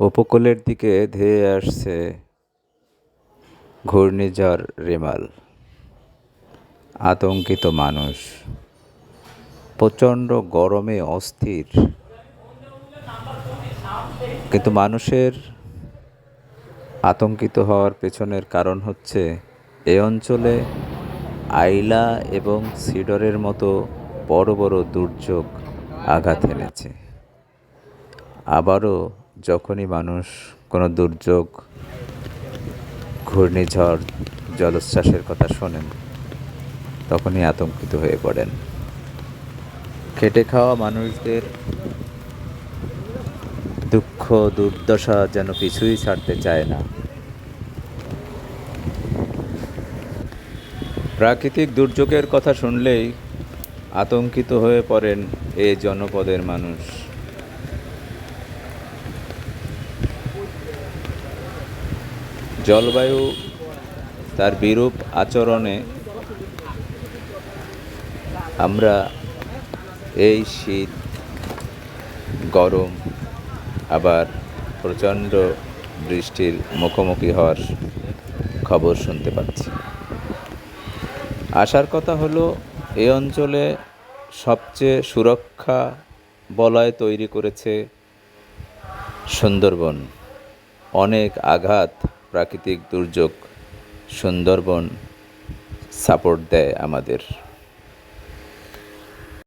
উপকূলের দিকে ধেয়ে আসছে ঘূর্ণিঝড় রেমাল। আতঙ্কিত মানুষ। প্রচণ্ড গরমে অস্থির। কিন্তু মানুষের আতঙ্কিত হওয়ার পেছনের কারণ হচ্ছে, এ অঞ্চলে আইলা এবং সিডরের মতো বড় বড় দুর্যোগ আঘাত এনেছে। আবারও যখনই মানুষ কোনো দুর্যোগ, ঘূর্ণিঝড়, জলোচ্ছ্বাসের কথা শোনেন, তখনই আতঙ্কিত হয়ে পড়েন। খেটে খাওয়া মানুষদের দুঃখ, দুর্দশা যেন কিছুই ছাড়তে চায় না। প্রাকৃতিক দুর্যোগের কথা শুনলেই আতঙ্কিত হয়ে পড়েন এই জনপদের মানুষ। জলবায়ু তার বিরূপ আচরণে আমরা এই শীত, গরম, আবার প্রচণ্ড বৃষ্টির মুখোমুখি হওয়ার খবর শুনতে পাচ্ছি। আসার কথা হলো এই অঞ্চলে সবচেয়ে সুরক্ষা বলয় তৈরি করেছে সুন্দরবন। অনেক আঘাত প্রাকৃতিক দুর্যোগ সুন্দরবন সাপোর্ট দেয় আমাদের।